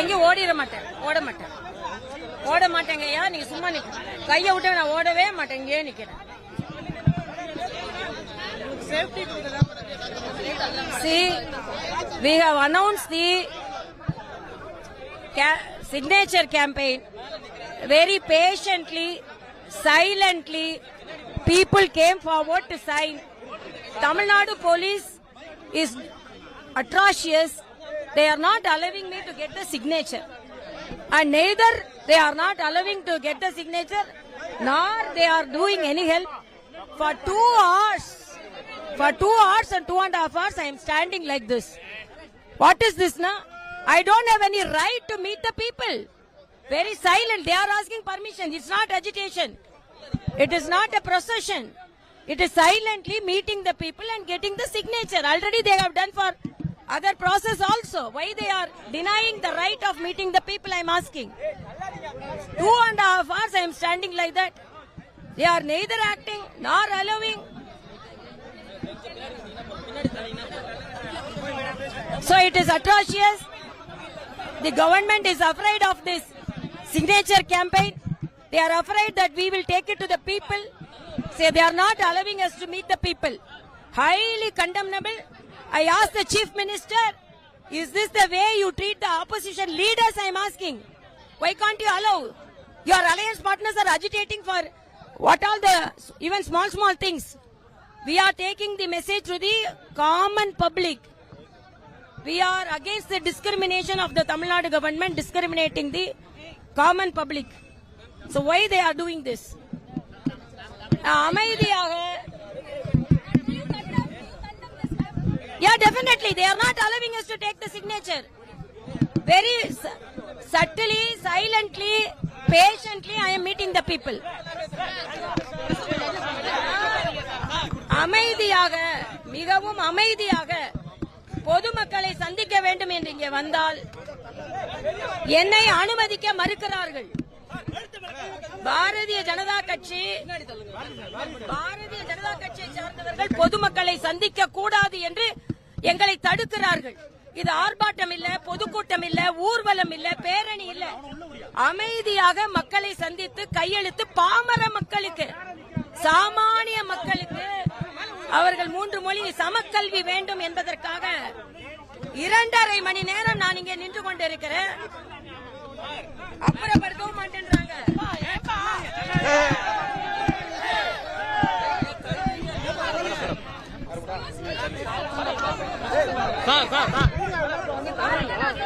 எங்கேயும் ஓடிட மாட்டேன் ஓட மாட்டேன் ஓட மாட்டேங்க ஐயா நீங்க சும்மா நிக்க கையை விட்டு நான் ஓடவே மாட்டேன் இங்கேயே நிக்கிறேன் See, we have announced the ca- signature campaign very patiently, silently. People came forward to sign. Tamil Nadu police is atrocious. They are not allowing me to get the signature. And neither they are not allowing to get the signature, nor they are doing any help. For two hours, for two hours and two and a half hours, I am standing like this. What is this now? I don't have any right to meet the people. Very silent. They are asking permission. It's not agitation. It is not a procession. It is silently meeting the people and getting the signature. Already they have done for other process also. Why they are denying the right of meeting the people, I am asking. Two and a half hours I am standing like that. They are neither acting nor allowing. So it is atrocious. The government is afraid of this signature campaign. They are afraid that we will take it to the people. Say they are not allowing us to meet the people. Highly condemnable. I asked the chief minister, is this the way you treat the opposition leaders? I am asking. Why can't you allow? Your alliance partners are agitating for what all the even small small things. We are taking the message to the common public. We are against the discrimination of the Tamil Nadu government discriminating the common public. So why they are doing this? அமைதியாக Yeah, definitely. They are not allowing us to take the signature. Very subtly, silently, patiently, I am meeting the people. அமைதியாக மிகவும் அமைதியாக பொதுமக்களை சந்திக்க வேண்டும் என்று இங்கே வந்தால் என்னை அனுமதிக்க மறுக்கிறார்கள் பாரதிய ஜனதா கட்சி அவர்கள் பொதுமக்களை சந்திக்க கூடாது என்று எங்களை தடுக்கிறார்கள். இது ஆர்ப்பாட்டம் இல்ல பொதுக்கூட்டம் இல்ல ஊர்வலம் இல்ல பேரணி இல்ல. அமைதியாக மக்களை சந்தித்து கையெழுத்து பாமர மக்களுக்கு சாமானிய மக்களுக்கு. அவர்கள் மூன்று மொழி சமக்கல்வி வேண்டும் என்பதற்காக இரண்டரை மணி நேரம் நான் இங்கே நின்று கொண்டிருக்கிறேன். அப்புறப்படுத்தவும் மாட்டேன்றாங்க. சரி, arrest பண்ணுங்க. நாங்க